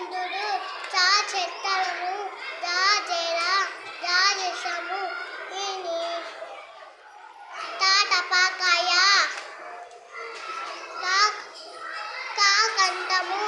చంద్రుడు చా చెట్టలను దా జేరా దా చేసాము తా టపాకాయ కా కంటము